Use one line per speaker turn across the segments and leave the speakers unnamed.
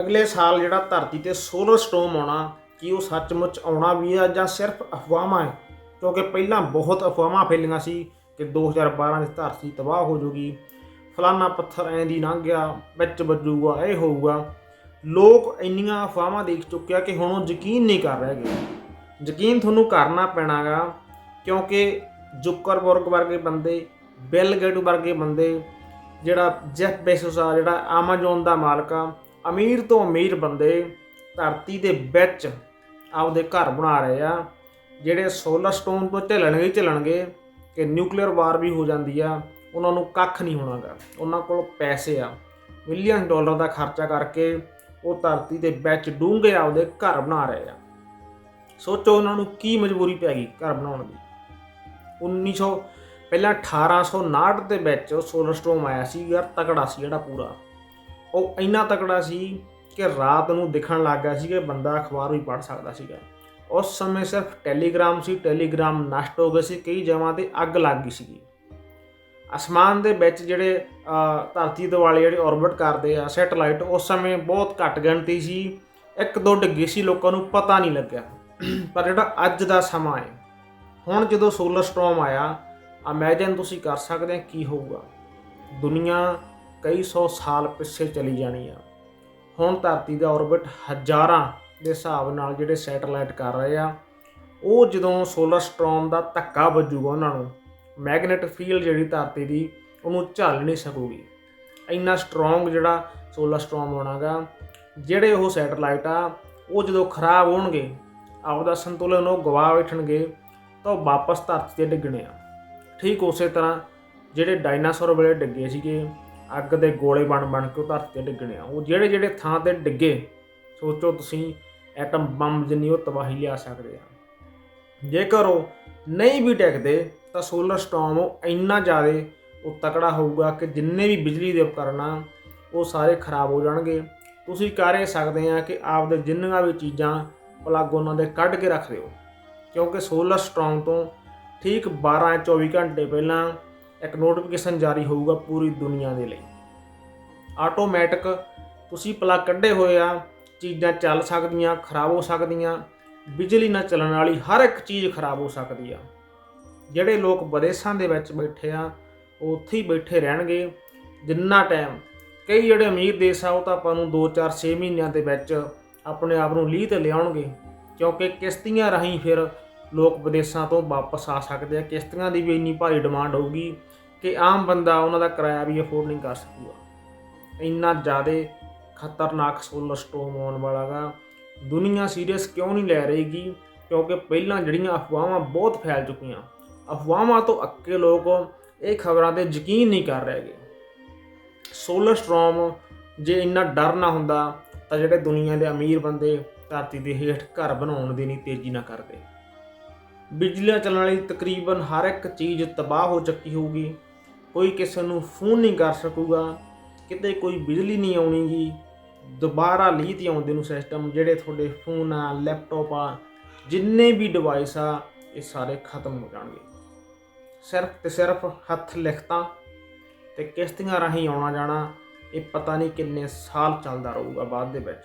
ਅਗਲੇ ਸਾਲ ਜਿਹੜਾ ਧਰਤੀ ਤੇ ਸੋਲਰ ਸਟੋਮ ਆਉਣਾ, ਕੀ ਉਹ ਸੱਚਮੁੱਚ ਆਉਣਾ ਵੀ ਆ ਜਾਂ ਸਿਰਫ ਅਫਵਾਹਾਂ ਹੈ? ਕਿਉਂਕਿ ਪਹਿਲਾਂ ਬਹੁਤ ਅਫਵਾਹਾਂ ਫੈਲੀਆਂ ਸੀ ਕਿ 2012 ਚ ਧਰਤੀ ਤਬਾਹ ਹੋ ਜਾਊਗੀ। ਫਲਾਨਾ ਪੱਥਰ ਐਂ ਦੀ ਲੰਘ ਗਿਆ, ਵਿੱਚ ਵੱਜੂਗਾ, ਇਹ ਹੋਊਗਾ। ਲੋਕ ਇੰਨੀਆਂ ਅਫਵਾਹਾਂ ਦੇਖ ਚੁੱਕਿਆ ਕਿ ਹੁਣ ਉਹ ਯਕੀਨ ਨਹੀਂ ਕਰ ਰਹੇ ਗਏ ਯਕੀਨ ਤੁਹਾਨੂੰ ਕਰਨਾ ਪੈਣਾਗਾ, ਕਿਉਂਕਿ ਜ਼ੁਕਰਬਰਗ ਵਰਗੇ ਬੰਦੇ, ਬਿਲ ਗੇਟ ਵਰਗੇ ਬੰਦੇ, ਜਿਹੜਾ ਜੈਫ ਬੇਸੋਸ ਆ, ਜਿਹੜਾ Amazon ਦਾ ਮਾਲਕ ਆ ਅਮੀਰ ਤੋਂ ਅਮੀਰ ਬੰਦੇ ਧਰਤੀ ਦੇ ਵਿੱਚ ਆਪਦੇ ਘਰ ਬਣਾ ਰਹੇ ਆ, ਜਿਹੜੇ ਸੋਲਰ ਸਟੋਨ ਤੋਂ ਝੱਲਣਗੇ ਹੀ ਝੱਲਣਗੇ ਕਿ ਨਿਊਕਲੀਅਰ ਵਾਰ ਵੀ ਹੋ ਜਾਂਦੀ ਆ, ਉਹਨਾਂ ਨੂੰ ਕੱਖ ਨਹੀਂ ਹੋਣਾਗਾ। ਉਹਨਾਂ ਕੋਲ ਪੈਸੇ ਆ। ਮਿਲੀਅਨ ਡਾਲਰ ਦਾ ਖਰਚਾ ਕਰਕੇ ਉਹ ਧਰਤੀ ਦੇ ਵਿੱਚ ਡੂੰਘੇ ਆਪਦੇ ਘਰ ਬਣਾ ਰਹੇ ਆ। ਸੋਚੋ ਉਹਨਾਂ ਨੂੰ ਕੀ ਮਜਬੂਰੀ ਪੈ ਗਈ ਘਰ ਬਣਾਉਣ ਦੀ। 1900 ਪਹਿਲਾਂ 1859 ਦੇ ਵਿੱਚ ਸੋਲਰ ਸਟੋਮ ਆਇਆ ਸੀ, ਯਾਰ ਤਕੜਾ ਸੀ ਜਿਹੜਾ ਪੂਰਾ। ਉਹ ਇੰਨਾ ਤਕੜਾ ਸੀ ਕਿ ਰਾਤ ਨੂੰ ਦਿਖਣ ਲੱਗ ਗਿਆ ਸੀ ਕਿ ਬੰਦਾ ਅਖਬਾਰ ਵੀ ਪੜ੍ਹ ਸਕਦਾ ਸੀਗਾ। ਉਸ ਸਮੇਂ ਸਿਰਫ ਟੈਲੀਗ੍ਰਾਮ ਸੀ ਟੈਲੀਗ੍ਰਾਮ ਨਸ਼ਟ ਹੋ ਗਏ ਸੀ ਕਈ ਜਗ੍ਹਾ ਤੇ ਅੱਗ ਲੱਗ ਗਈ ਸੀਗੀ। ਅਸਮਾਨ ਦੇ ਵਿੱਚ ਜਿਹੜੇ ਅਹ, ਧਰਤੀ ਦੁਆਲੇ ਜਿਹੜੇ ਔਰਬਿਟ ਕਰਦੇ ਆ ਸੈਟੇਲਾਈਟ ਉਸ ਸਮੇਂ ਬਹੁਤ ਘੱਟ ਗਿਣਤੀ ਸੀ। ਇੱਕ ਦੋ ਡਿੱਗੇ ਸੀ ਲੋਕਾਂ ਨੂੰ ਪਤਾ ਨਹੀਂ ਲੱਗਿਆ। ਪਰ ਜਿਹੜਾ ਅੱਜ ਦਾ ਸਮਾਂ ਹੈ ਹੁਣ ਜਦੋਂ ਸੋਲਰ ਸਟੋਰਮ ਆਇਆ ਇਮੇਜਿਨ ਤੁਸੀਂ ਕਰ ਸਕਦੇ ਆ ਕੀ ਹੋਊਗਾ। ਦੁਨੀਆ ਕਈ ਸੌ ਸਾਲ ਪਿੱਛੇ ਚਲੀ ਜਾਣੀ ਆ। ਹੁਣ ਧਰਤੀ ਦਾ ਔਰਬਿਟ ਹਜ਼ਾਰਾਂ ਦੇ ਹਿਸਾਬ ਨਾਲ ਜਿਹੜੇ ਸੈਟੇਲਾਈਟ ਕਰ ਰਹੇ ਆ, ਉਹ ਜਦੋਂ ਸੋਲਰ ਸਟੋਰਮ ਦਾ ਧੱਕਾ ਵੱਜੂਗਾ ਉਹਨਾਂ ਨੂੰ ਮੈਗਨੇਟ ਫੀਲਡ ਜਿਹੜੀ ਧਰਤੀ ਦੀ, ਉਹਨੂੰ ਝੱਲ ਨਹੀਂ ਸਕੂਗੀ। ਇੰਨਾ ਸਟਰੋਂਗ ਜਿਹੜਾ ਸੋਲਰ ਸਟੋਰਮ ਹੋਣਾਗਾ, ਜਿਹੜੇ ਉਹ ਸੈਟੇਲਾਈਟ ਆ, ਉਹ ਜਦੋਂ ਖਰਾਬ ਹੋਣਗੇ, ਆਪਦਾ ਸੰਤੁਲਨ ਉਹ ਗਵਾ ਬੈਠਣਗੇ ਤਾਂ ਉਹ ਵਾਪਸ ਧਰਤੀ ਤੇ ਡਿੱਗਣੇ ਆ। ਠੀਕ ਉਸੇ ਤਰ੍ਹਾਂ ਜਿਹੜੇ ਡਾਇਨਾਸੌਰ ਵੇਲੇ ਡਿੱਗੇ ਸੀਗੇ ਅੱਗ ਦੇ ਗੋਲੇ ਬਣ ਬਣ ਕੇ ਉਹ ਧਰਤੀ ਤੇ ਡਿੱਗਣੇ ਆ। ਉਹ ਜਿਹੜੇ ਜਿਹੜੇ ਥਾਂ ਤੇ ਡਿੱਗੇ, ਸੋਚੋ ਤੁਸੀਂ ਐਟਮ ਬੰਬ ਜਿੰਨੀ ਉਹ ਤਬਾਹੀ ਲਿਆ ਸਕਦੇ ਆ। ਜੇਕਰ ਉਹ ਨਹੀਂ ਵੀ ਡਿੱਗਦੇ, ਤਾਂ ਸੋਲਰ ਸਟੋਰਮ ਉਹ ਇੰਨਾ ਜ਼ਿਆਦਾ ਉਹ ਤਕੜਾ ਹੋਊਗਾ ਕਿ ਜਿੰਨੇ ਵੀ ਬਿਜਲੀ ਦੇ ਉਪਕਰਨ ਆ ਉਹ ਸਾਰੇ ਖਰਾਬ ਹੋ ਜਾਣਗੇ। ਤੁਸੀਂ ਕਰ ਇਹ ਸਕਦੇ ਆ ਕਿ ਆਪਦੇ ਜਿੰਨੀਆਂ ਵੀ ਚੀਜ਼ਾਂ ਪਲੱਗ ਉਹਨਾਂ ਦੇ ਕੱਢ ਕੇ ਰੱਖ ਦਿਓ। ਕਿਉਂਕਿ ਸੋਲਰ ਸਟੋਰਮ ਤੋਂ ਠੀਕ 12 24 ਘੰਟੇ ਪਹਿਲਾਂ ਇੱਕ ਨੋਟੀਫਿਕੇਸ਼ਨ ਜਾਰੀ ਹੋਊਗਾ ਪੂਰੀ ਦੁਨੀਆ ਦੇ ਲਈ। ਆਟੋਮੈਟਿਕ ਤੁਸੀਂ ਪਲੱਗ ਕੱਢੇ ਹੋਏ ਆ, ਚੀਜ਼ਾਂ ਚੱਲ ਸਕਦੀਆਂ, ਖਰਾਬ ਹੋ ਸਕਦੀਆਂ, ਬਿਜਲੀ ਨਾਲ ਚੱਲਣ ਵਾਲੀ ਹਰ ਇੱਕ ਚੀਜ਼ ਖਰਾਬ ਹੋ ਸਕਦੀ ਆ। ਜਿਹੜੇ ਲੋਕ ਵਿਦੇਸ਼ਾਂ ਦੇ ਵਿੱਚ ਬੈਠੇ ਆ, ਉਹ ਉੱਥੇ ਹੀ ਬੈਠੇ ਰਹਿਣਗੇ, ਜਿੰਨਾ ਟਾਈਮ ਕਈ ਜਿਹੜੇ ਅਮੀਰ ਦੇਸ਼ ਆ, ਉਹ ਤਾਂ ਆਪਾਂ ਨੂੰ 2-4 6 ਮਹੀਨਿਆਂ ਦੇ ਵਿੱਚ ਆਪਣੇ ਆਪ ਨੂੰ ਲੀਹ ਤੇ ਲਿਆਉਣਗੇ, ਕਿਉਂਕਿ ਕਿਸ਼ਤੀਆਂ ਰਾਹੀਂ ਫਿਰ ਲੋਕ ਵਿਦੇਸ਼ਾਂ ਤੋਂ ਵਾਪਸ ਆ ਸਕਦੇ ਆ, ਕਿਸ਼ਤੀਆਂ ਦੀ ਵੀ ਇੰਨੀ ਭਾਰੀ ਡਿਮਾਂਡ ਹੋਊਗੀ ਕਿ ਆਮ ਬੰਦਾ ਉਹਨਾਂ ਦਾ ਕਿਰਾਇਆ ਵੀ ਅਫੋਰਡ ਨਹੀਂ ਕਰ ਸਕੂਗਾ। ਇੰਨਾ ਜ਼ਿਆਦਾ ਖਤਰਨਾਕ ਸੋਲਰ ਸਟੋਰਮ ਆਉਣ ਵਾਲਾ ਗਾ। ਦੁਨੀਆ ਸੀਰੀਅਸ ਕਿਉਂ ਨਹੀਂ ਲੈ ਰਹੀਗੀ? ਕਿਉਂਕਿ ਪਹਿਲਾਂ ਜਿਹੜੀਆਂ ਅਫਵਾਹਾਂ ਬਹੁਤ ਫੈਲ ਚੁੱਕੀਆਂ। ਅਫਵਾਹਾਂ ਤੋਂ ਅੱਕੇ ਲੋਕ ਇਹ ਖਬਰਾਂ ਤੇ ਯਕੀਨ ਨਹੀਂ ਕਰ ਰਹੇਗੇ ਸੋਲਰ ਸਟੋਰਮ ਜੇ ਇੰਨਾ ਡਰ ਨਾ ਹੁੰਦਾ, ਤਾਂ ਜਿਹੜੇ ਦੁਨੀਆ ਦੇ ਅਮੀਰ ਬੰਦੇ ਧਰਤੀ ਦੇ ਹੇਠ ਘਰ ਬਣਾਉਣ ਦੀ ਨਹੀਂ ਤੇਜ਼ੀ ਨਾ ਕਰਦੇ। ਬਿਜਲੀ ਚੱਲਣ ਵਾਲੀ ਤਕਰੀਬਨ ਹਰ ਇੱਕ ਚੀਜ਼ ਤਬਾਹ ਹੋ ਚੁੱਕੀ ਹੋਊਗੀ। ਕੋਈ ਕਿਸੇ ਨੂੰ ਫੋਨ ਨਹੀਂ ਕਰ ਸਕੂਗਾ, ਕਿਤੇ ਕੋਈ ਬਿਜਲੀ ਨਹੀਂ ਆਉਣੀਗੀ, ਦੁਬਾਰਾ ਲੀਥ ਆਉਂਦੇ ਨੂੰ ਸਿਸਟਮ ਜਿਹੜੇ ਤੁਹਾਡੇ ਫੋਨ ਆ ਲੈਪਟਾਪ ਆ, ਜਿੰਨੇ ਵੀ ਡਿਵਾਈਸ ਆ, ਇਹ ਸਾਰੇ ਖਤਮ ਹੋ ਜਾਣਗੇ। ਸਿਰਫ ਤੇ ਸਿਰਫ ਹੱਥ ਲਿਖਤਾਂ ਤੇ ਕਿਸ਼ਤੀਆਂ ਰਾਹੀਂ ਆਉਣਾ ਜਾਣਾ, ਇਹ ਪਤਾ ਨਹੀਂ ਕਿੰਨੇ ਸਾਲ ਚੱਲਦਾ ਰਹੂਗਾ ਬਾਅਦ ਦੇ ਵਿੱਚ।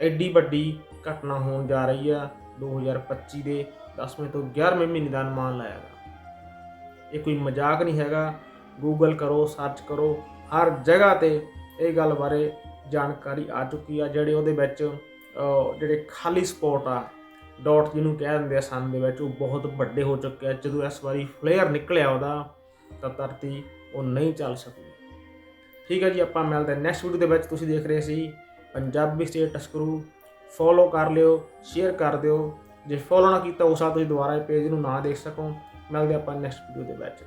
ਐਡੀ ਵੱਡੀ ਘਟਨਾ ਹੋਣ ਜਾ ਰਹੀ ਆ 2025 ਦੇ 10ਵੇਂ ਤੋਂ 11ਵੇਂ ਮਹੀਨੇ ਦਾ ਅਨੁਮਾਨ ਲਾਇਆ ਗਿਆ। ਇਹ ਕੋਈ ਮਜ਼ਾਕ ਨਹੀਂ ਹੈਗਾ। ਗੂਗਲ ਕਰੋ ਸਰਚ ਕਰੋ, ਹਰ ਜਗ੍ਹਾ ਤੇ ਇਹ ਗੱਲ ਬਾਰੇ ਜਾਣਕਾਰੀ ਆ ਚੁੱਕੀ ਆ, ਜਿਹੜੇ ਉਹਦੇ ਵਿੱਚ ਜਿਹੜੇ ਖਾਲੀ ਸਪੌਟ ਆ ਡਾਟ ਜਿਹਨੂੰ ਕਹਿ ਦਿੰਦੇ ਆ ਸਨ ਦੇ ਵਿੱਚ, ਉਹ ਬਹੁਤ ਵੱਡੇ ਹੋ ਚੁੱਕੇ ਆ। ਜਦੋਂ ਇਸ ਵਾਰੀ ਫਲੇਅਰ ਨਿਕਲਿਆ ਉਹਦਾ, ਤਾਂ ਧਰਤੀ ਉਹ ਨਹੀਂ ਚੱਲ ਸਕੀ ਠੀਕ ਹੈ ਜੀ, ਆਪਾਂ ਮਿਲਦੇ ਨੈਕਸਟ ਵੀਡੀਓ ਦੇ ਵਿੱਚ। ਤੁਸੀਂ ਦੇਖ ਰਹੇ ਸੀ ਪੰਜਾਬੀ ਸਟੇਟ ਸਕਰੂ ਫੋਲੋ ਕਰ ਲਿਓ ਸ਼ੇਅਰ ਕਰ ਦਿਓ। ਜੇ ਫੋਲੋ ਨਾ ਕੀਤਾ, ਉਸ ਆ ਤੁਸੀਂ ਦੁਬਾਰਾ ਇਹ ਪੇਜ ਨੂੰ ਨਾ ਦੇਖ ਸਕੋ। ਮਿਲਦੇ ਆਪਾਂ ਨੈਕਸਟ ਵੀਡੀਓ ਦੇ ਵਿੱਚ